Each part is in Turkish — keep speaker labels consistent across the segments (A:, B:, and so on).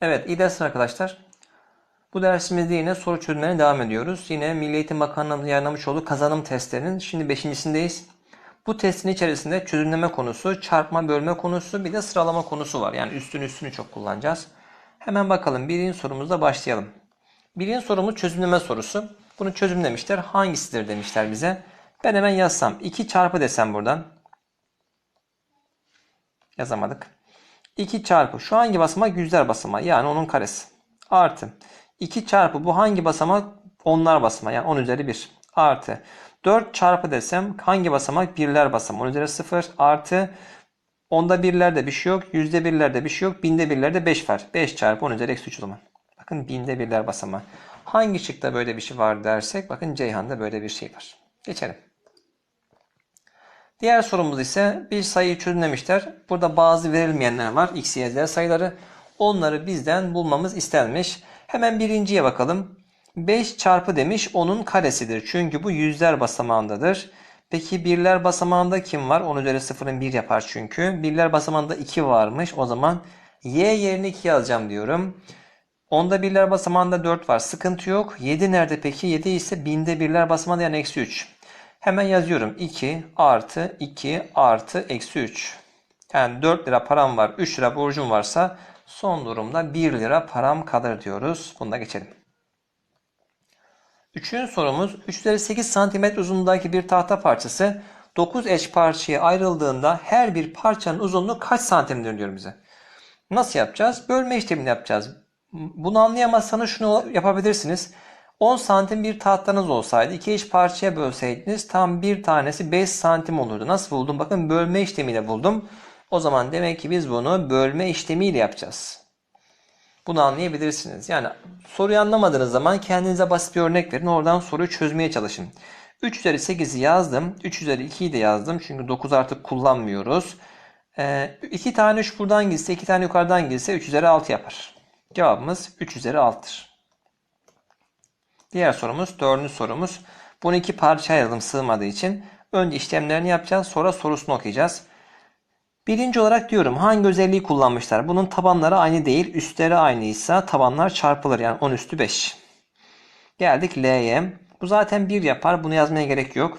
A: Evet, iyi dersler arkadaşlar. Bu dersimizde yine soru çözümlerine devam ediyoruz. Yine Milli Eğitim Bakanlığı'nın yayınlamış olduğu kazanım testlerinin şimdi beşincisindeyiz. Bu testin içerisinde çözümleme konusu, çarpma bölme konusu bir de sıralama konusu var. Yani üstün üstünü çok kullanacağız. Hemen bakalım birinci sorumuzla başlayalım. Birinci sorumuz çözümleme sorusu. Bunu çözümlemişler. Hangisidir demişler bize. Ben hemen yazsam. 2 çarpı desem buradan. Yazamadık. 2 çarpı şu hangi basamak? Yüzler basamağı yani onun karesi. Artı 2 çarpı bu hangi basamak? Onlar basamağı yani 10 üzeri 1. Artı 4 çarpı desem hangi basamak? Birler basamağı 10 üzeri 0 artı onda birlerde bir şey yok. Yüzde birlerde bir şey yok. Binde birlerde 5 var. 5 çarpı 10 üzeri eksi 3 o zaman. Bakın binde birler basamağı. Hangi şıkta böyle bir şey var dersek bakın Ceyhan'da böyle bir şey var. Geçelim. Diğer sorumuz ise bir sayıyı çözümlemişler. Burada bazı verilmeyenler var. X, Y, Z sayıları. Onları bizden bulmamız istenmiş. Hemen birinciye bakalım. 5 çarpı demiş onun karesidir. Çünkü bu yüzler basamağındadır. Peki birler basamağında kim var? 10 üzeri 0'ın 1 yapar çünkü. Birler basamağında 2 varmış. O zaman y yerine 2 yazacağım diyorum. Onda birler basamağında 4 var. Sıkıntı yok. 7 nerede peki? 7 ise binde birler basamağında yani eksi 3. Hemen yazıyorum. 2 artı 2 artı eksi 3. Yani 4 lira param var. 3 lira borcum varsa son durumda 1 lira param kalır diyoruz. Bunu da geçelim. Üçüncü sorumuz 3 üzeri 8 cm uzunluğundaki bir tahta parçası 9 eş parçaya ayrıldığında her bir parçanın uzunluğu kaç santimdir diyor bize. Nasıl yapacağız? Bölme işlemini yapacağız. Bunu anlayamazsanız şunu yapabilirsiniz. 10 santim bir tahtanız olsaydı iki eş parçaya bölseydiniz tam bir tanesi 5 santim olurdu. Nasıl buldum? Bakın bölme işlemiyle buldum. O zaman demek ki biz bunu bölme işlemiyle yapacağız. Bunu anlayabilirsiniz. Yani soruyu anlamadığınız zaman kendinize basit bir örnek verin. Oradan soruyu çözmeye çalışın. 3 üzeri 8'i yazdım. 3 üzeri 2'yi de yazdım. Çünkü 9 artık kullanmıyoruz. 2 tane 3 buradan gitse 2 tane yukarıdan gitse 3 üzeri 6 yapar. Cevabımız 3 üzeri 6'tır. Diğer sorumuz dördüncü sorumuz. Bunu iki parça ayırdım sığmadığı için. Önce işlemlerini yapacağız sonra sorusunu okuyacağız. Birinci olarak diyorum hangi özelliği kullanmışlar? Bunun tabanları aynı değil. Üstleri aynıysa tabanlar çarpılır. Yani 10 üstü 5. Geldik L'ye. Bu zaten 1 yapar. Bunu yazmaya gerek yok.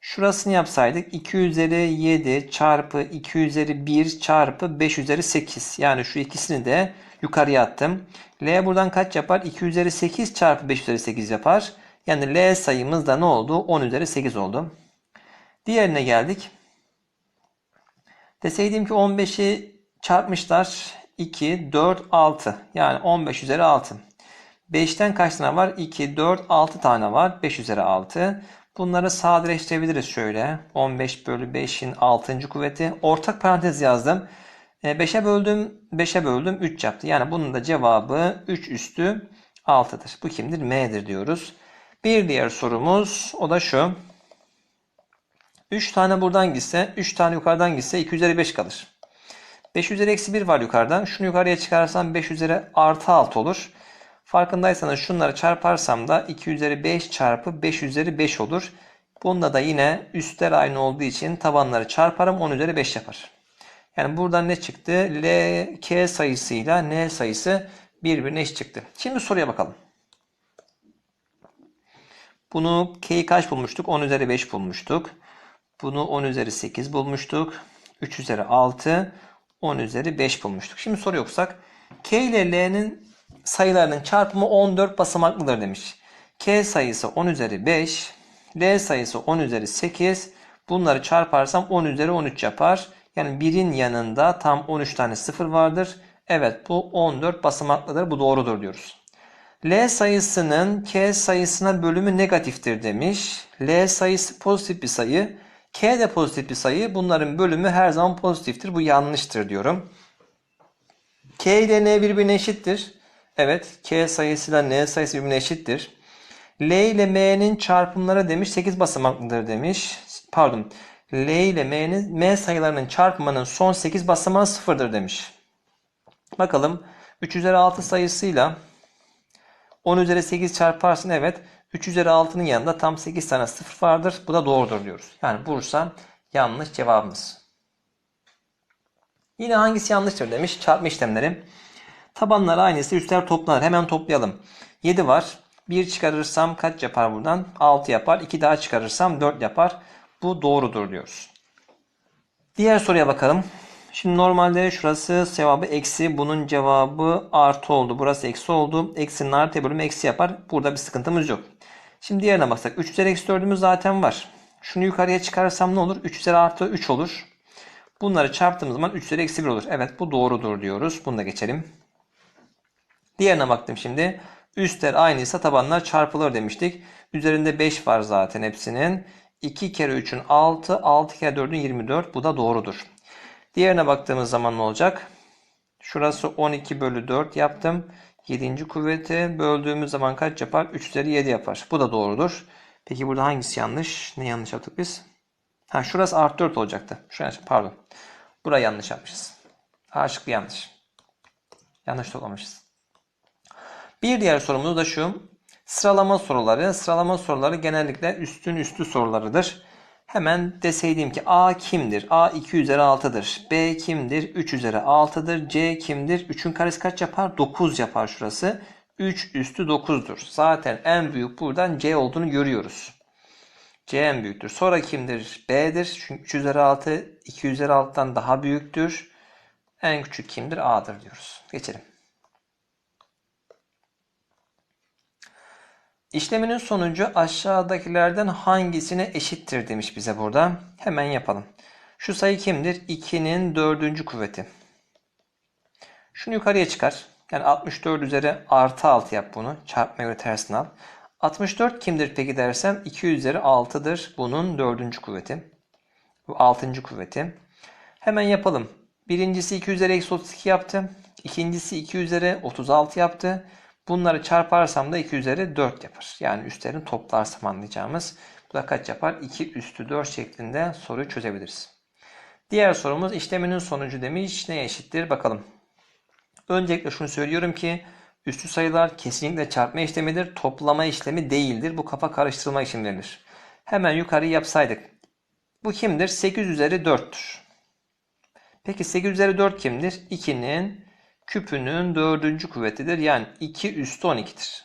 A: Şurasını yapsaydık 2 üzeri 7 çarpı 2 üzeri 1 çarpı 5 üzeri 8. Yani şu ikisini de yukarıya attım. L buradan kaç yapar? 2 üzeri 8 çarpı 5 üzeri 8 yapar. Yani L sayımız da ne oldu? 10 üzeri 8 oldu. Diğerine geldik. Deseydim ki 15'i çarpmışlar. 2, 4, 6. Yani 15 üzeri 6. 5'ten kaç tane var? 2, 4, 6 tane var. 5 üzeri 6. Bunları sadeleştirebiliriz şöyle. 15 bölü 5'in 6. kuvveti. Ortak parantez yazdım. 5'e böldüm, 5'e böldüm 3 yaptı. Yani bunun da cevabı 3 üstü 6'dır. Bu kimdir? M'dir diyoruz. Bir diğer sorumuz o da şu. 3 tane buradan gitse, 3 tane yukarıdan gitse 2 üzeri 5 kalır. 5 üzeri eksi 1 var yukarıdan. Şunu yukarıya çıkarsam 5 üzeri artı 6 olur. Farkındaysanız şunları çarparsam da 2 üzeri 5 çarpı 5 üzeri 5 olur. Bunda da yine üstler aynı olduğu için tabanları çarparım 10 üzeri 5 yapar. Yani buradan ne çıktı? L, K sayısıyla N sayısı birbirine eşit çıktı. Şimdi soruya bakalım. Bunu K'yi kaç bulmuştuk? 10 üzeri 5 bulmuştuk. Bunu 10 üzeri 8 bulmuştuk. 3 üzeri 6, 10 üzeri 5 bulmuştuk. Şimdi soru yoksak K ile L'nin sayılarının çarpımı 14 basamaklıdır demiş. K sayısı 10 üzeri 5, L sayısı 10 üzeri 8. Bunları çarparsam 10 üzeri 13 yapar. Yani birin yanında tam 13 tane sıfır vardır. Evet bu 14 basamaklıdır. Bu doğrudur diyoruz. L sayısının K sayısına bölümü negatiftir demiş. L sayısı pozitif bir sayı. K de pozitif bir sayı. Bunların bölümü her zaman pozitiftir. Bu yanlıştır diyorum. K ile N birbirine eşittir. Evet K sayısıyla N sayısı birbirine eşittir. L ile M'nin çarpımları demiş 8 basamaklıdır demiş. Pardon. L ile M'nin M sayılarının çarpımının son 8 basamağı sıfırdır demiş. Bakalım 3 üzeri 6 sayısıyla 10 üzeri 8 çarparsın evet. 3 üzeri 6'nın yanında tam 8 tane sıfır vardır. Bu da doğrudur diyoruz. Yani Bursa yanlış cevabımız. Yine hangisi yanlıştır demiş çarpma işlemleri. Tabanlar aynıysa üstler toplanır. Hemen toplayalım. 7 var. 1 çıkarırsam kaç yapar buradan? 6 yapar. 2 daha çıkarırsam 4 yapar. Bu doğrudur diyoruz. Diğer soruya bakalım. Şimdi normalde şurası cevabı eksi. Bunun cevabı artı oldu. Burası eksi oldu. Eksinin artı bölümü eksi yapar. Burada bir sıkıntımız yok. Şimdi diğerine baksak. 3 üzeri eksi 4'ümüz zaten var. Şunu yukarıya çıkarırsam ne olur? 3 üzeri artı 3 olur. Bunları çarptığımız zaman 3 üzeri eksi 1 olur. Evet bu doğrudur diyoruz. Bunu da geçelim. Diğerine baktım şimdi. Üstler aynıysa tabanlar çarpılır demiştik. Üzerinde 5 var zaten hepsinin. 2 kere 3'ün 6, 6 kere 4'ün 24. Bu da doğrudur. Diğerine baktığımız zaman ne olacak? Şurası 12 bölü 4 yaptım. 7. kuvveti böldüğümüz zaman kaç yapar? 3 üzeri 7 yapar. Bu da doğrudur. Peki burada hangisi yanlış? Ne yanlış yaptık biz? Ha şurası artı 4 olacaktı. Şuraya pardon. Burayı yanlış yapmışız. A yanlış. Yanlış toplamışız. Bir diğer sorumuz da şu. Sıralama soruları. Sıralama soruları genellikle üstün üstü sorularıdır. Hemen deseydim ki A kimdir? A 2 üzeri 6'dır. B kimdir? 3 üzeri 6'dır. C kimdir? 3'ün karesi kaç yapar? 9 yapar şurası. 3 üstü 9'dur. Zaten en büyük buradan C olduğunu görüyoruz. C en büyüktür. Sonra kimdir? B'dir. Çünkü 3 üzeri 6 2 üzeri 6'dan daha büyüktür. En küçük kimdir? A'dır diyoruz. Geçelim. İşleminin sonucu aşağıdakilerden hangisine eşittir demiş bize burada. Hemen yapalım. Şu sayı kimdir? 2'nin dördüncü kuvveti. Şunu yukarıya çıkar. Yani 64 üzeri artı 6 yap bunu. Çarpmaya göre tersini al. 64 kimdir peki dersem 2 üzeri 6'dır. Bunun dördüncü kuvveti. Bu altıncı kuvveti. Hemen yapalım. Birincisi 2 üzeri eksi 32 yaptı. İkincisi 2 üzeri 36 yaptı. Bunları çarparsam da 2 üzeri 4 yapar. Yani üstlerini toplarsam anlayacağımız. Bu da kaç yapar? 2 üstü 4 şeklinde soruyu çözebiliriz. Diğer sorumuz işleminin sonucu demiş. Neye eşittir? Bakalım. Öncelikle şunu söylüyorum ki üstü sayılar kesinlikle çarpma işlemidir. Toplama işlemi değildir. Bu kafa karıştırma işlemleridir. Hemen yukarı yapsaydık. Bu kimdir? 8 üzeri 4'tür. Peki 8 üzeri 4 kimdir? 2'nin küpünün dördüncü kuvvetidir. Yani 2 üstü 12'dir.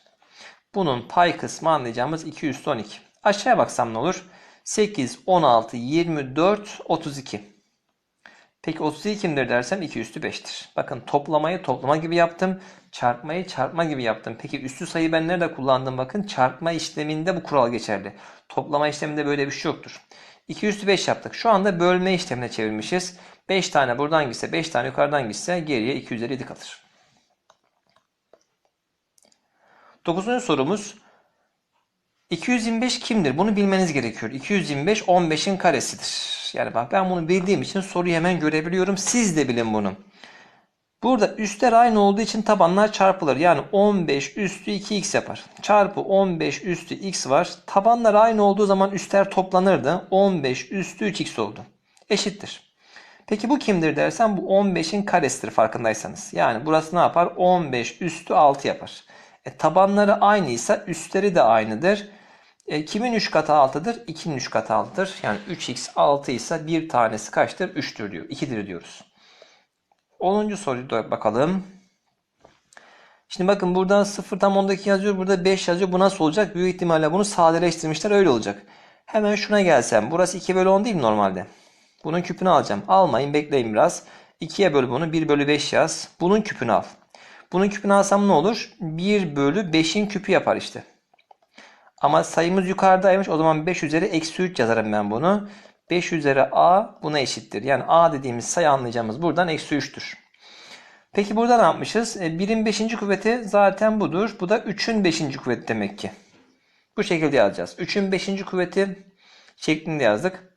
A: Bunun pay kısmı anlayacağımız 2 üstü 12. Aşağıya baksam ne olur? 8, 16, 24, 32. Peki 32 kimdir dersem 2 üstü 5'tir. Bakın toplamayı toplama gibi yaptım. Çarpmayı çarpma gibi yaptım. Peki üstü sayı ben nerede kullandım? Bakın çarpma işleminde bu kural geçerli. Toplama işleminde böyle bir şey yoktur. 2 üstü 5 yaptık. Şu anda bölme işlemine çevirmişiz. 5 tane buradan gitse 5 tane yukarıdan gitse geriye 2 üzeri 7 kalır. 9. sorumuz 225 kimdir? Bunu bilmeniz gerekiyor. 225 15'in karesidir. Yani bak ben bunu bildiğim için soruyu hemen görebiliyorum. Siz de bilin bunu. Burada üstler aynı olduğu için tabanlar çarpılır. Yani 15 üstü 2x yapar. Çarpı 15 üstü x var. Tabanlar aynı olduğu zaman üstler toplanırdı. 15 üstü 3x oldu. Eşittir. Peki bu kimdir dersen bu 15'in karesidir farkındaysanız. Yani burası ne yapar? 15 üstü 6 yapar. E, tabanları aynıysa üstleri de aynıdır. E, kimin 3 katı 6'dır? 2'nin 3 katı 6'dır. Yani 3x 6 ise bir tanesi kaçtır? 3'tür diyor. 2'dir diyoruz. 10. soruya bakalım. Şimdi bakın buradan 0 tam 10'daki yazıyor. Burada 5 yazıyor. Bu nasıl olacak? Büyük ihtimalle bunu sadeleştirmişler. Öyle olacak. Hemen şuna gelsem. Burası 2 bölü 10 değil mi normalde? Bunun küpünü alacağım. Almayın bekleyin biraz. 2'ye böl bunu. 1 bölü 5 yaz. Bunun küpünü al. Bunun küpünü alsam ne olur? 1 bölü 5'in küpü yapar işte. Ama sayımız yukarıdaymış. O zaman 5 üzeri eksi 3 yazarım ben bunu. 5 üzeri a buna eşittir. Yani a dediğimiz sayı anlayacağımız buradan eksi 3'tür. Peki burada ne yapmışız? E, 1'in 5. kuvveti zaten budur. Bu da 3'ün 5. kuvveti demek ki. Bu şekilde yazacağız. 3'ün 5. kuvveti şeklinde yazdık.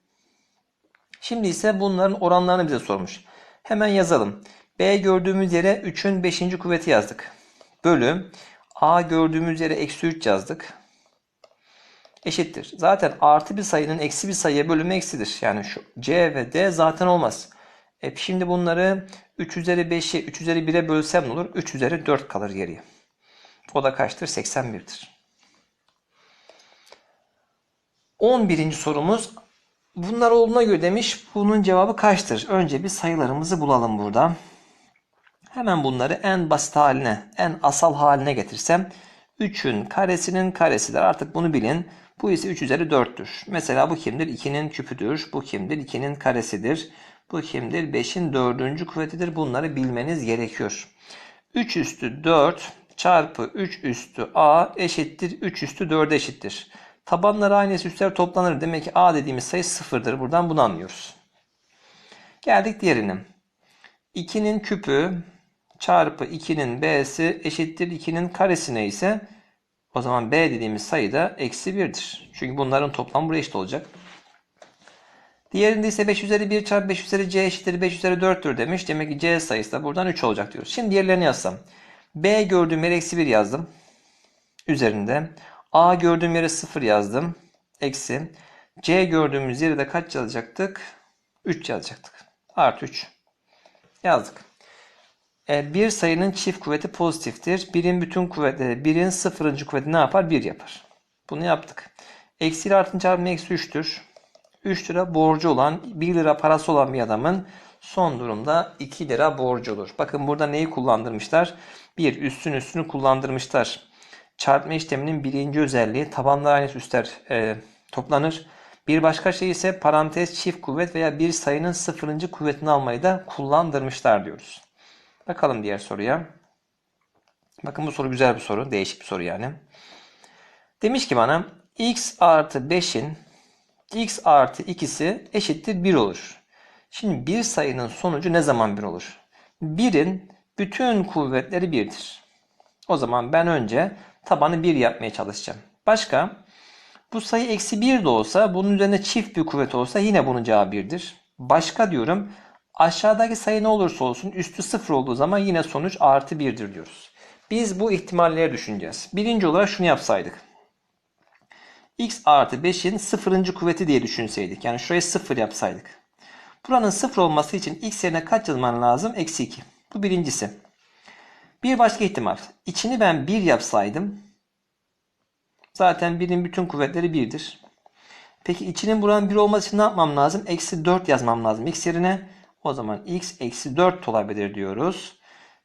A: Şimdi ise bunların oranlarını bize sormuş. Hemen yazalım. B gördüğümüz yere 3'ün 5. kuvveti yazdık. Bölü A gördüğümüz yere eksi 3 yazdık. Eşittir. Zaten artı bir sayının eksi bir sayıya bölümü eksidir. Yani şu C ve D zaten olmaz. E şimdi bunları 3 üzeri 5'i 3 üzeri 1'e bölsem ne olur? 3 üzeri 4 kalır geriye. O da kaçtır? 81'dir. 11. sorumuz Bunlar olduğuna göre demiş bunun cevabı kaçtır? Önce bir sayılarımızı bulalım burada. Hemen bunları en basit haline, en asal haline getirsem 3'ün karesinin karesidir. Artık bunu bilin. Bu ise 3 üzeri 4'tür. Mesela bu kimdir? 2'nin küpüdür. Bu kimdir? 2'nin karesidir. Bu kimdir? 5'in dördüncü kuvvetidir. Bunları bilmeniz gerekiyor. 3 üstü 4 çarpı 3 üstü a eşittir 3 üstü 4'e eşittir. Tabanları aynısı üstler toplanır. Demek ki a dediğimiz sayı sıfırdır. Buradan bunu anlıyoruz. Geldik diğerine. 2'nin küpü çarpı 2'nin b'si eşittir 2'nin karesine ise o zaman b dediğimiz sayı da eksi 1'dir. Çünkü bunların toplamı buraya eşit olacak. Diğerinde ise 5 üzeri 1 çarpı 5 üzeri c eşittir 5 üzeri 4'tür demiş. Demek ki c sayısı da buradan 3 olacak diyoruz. Şimdi diğerlerini yazsam. b gördüğüm yere eksi 1 yazdım. Üzerinde. A gördüğüm yere 0 yazdım. Eksi. c gördüğümüz yere de kaç yazacaktık? 3 yazacaktık. Artı 3. Yazdık. E, bir sayının çift kuvveti pozitiftir. Birin bütün kuvveti, birin sıfırıncı kuvveti ne yapar? 1 yapar. Bunu yaptık. Eksi ile artın çarpımı eksi 3'tür. 3 lira borcu olan, 1 lira parası olan bir adamın son durumda 2 lira borcu olur. Bakın burada neyi kullandırmışlar? Bir, üstün üstünü kullandırmışlar. Çarpma işleminin birinci özelliği tabanlar aynı üstler e, toplanır. Bir başka şey ise parantez çift kuvvet veya bir sayının sıfırıncı kuvvetini almayı da kullandırmışlar diyoruz. Bakalım diğer soruya. Bakın bu soru güzel bir soru. Değişik bir soru yani. Demiş ki bana x artı 5'in x artı 2'si eşittir 1 olur. Şimdi bir sayının sonucu ne zaman 1 olur? 1'in bütün kuvvetleri 1'dir. O zaman ben önce tabanı 1 yapmaya çalışacağım. Başka? Bu sayı eksi 1 de olsa bunun üzerine çift bir kuvvet olsa yine bunun cevabı 1'dir. Başka diyorum aşağıdaki sayı ne olursa olsun üstü 0 olduğu zaman yine sonuç artı 1'dir diyoruz. Biz bu ihtimalleri düşüneceğiz. Birinci olarak şunu yapsaydık. x artı 5'in sıfırıncı kuvveti diye düşünseydik. Yani şurayı 0 yapsaydık. Buranın 0 olması için x yerine kaç yazman lazım? Eksi 2. Bu birincisi. Bir başka ihtimal. İçini ben 1 yapsaydım. Zaten 1'in bütün kuvvetleri 1'dir. Peki içinin buranın 1 olması için ne yapmam lazım? Eksi 4 yazmam lazım x yerine. O zaman x eksi 4 olabilir diyoruz.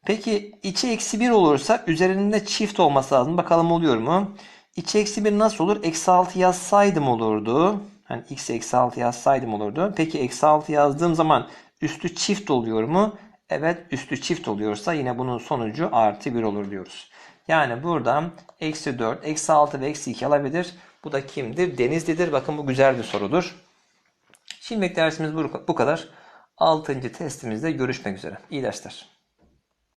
A: Peki içi eksi 1 olursa üzerinde çift olması lazım. Bakalım oluyor mu? İçi eksi 1 nasıl olur? Eksi 6 yazsaydım olurdu. Hani x eksi 6 yazsaydım olurdu. Peki eksi 6 yazdığım zaman üstü çift oluyor mu? Evet üstü çift oluyorsa yine bunun sonucu artı 1 olur diyoruz. Yani buradan eksi 4, eksi 6 ve eksi 2 alabilir. Bu da kimdir? Denizlidir. Bakın bu güzel bir sorudur. Şimdilik dersimiz bu kadar. 6. testimizde görüşmek üzere. İyi dersler.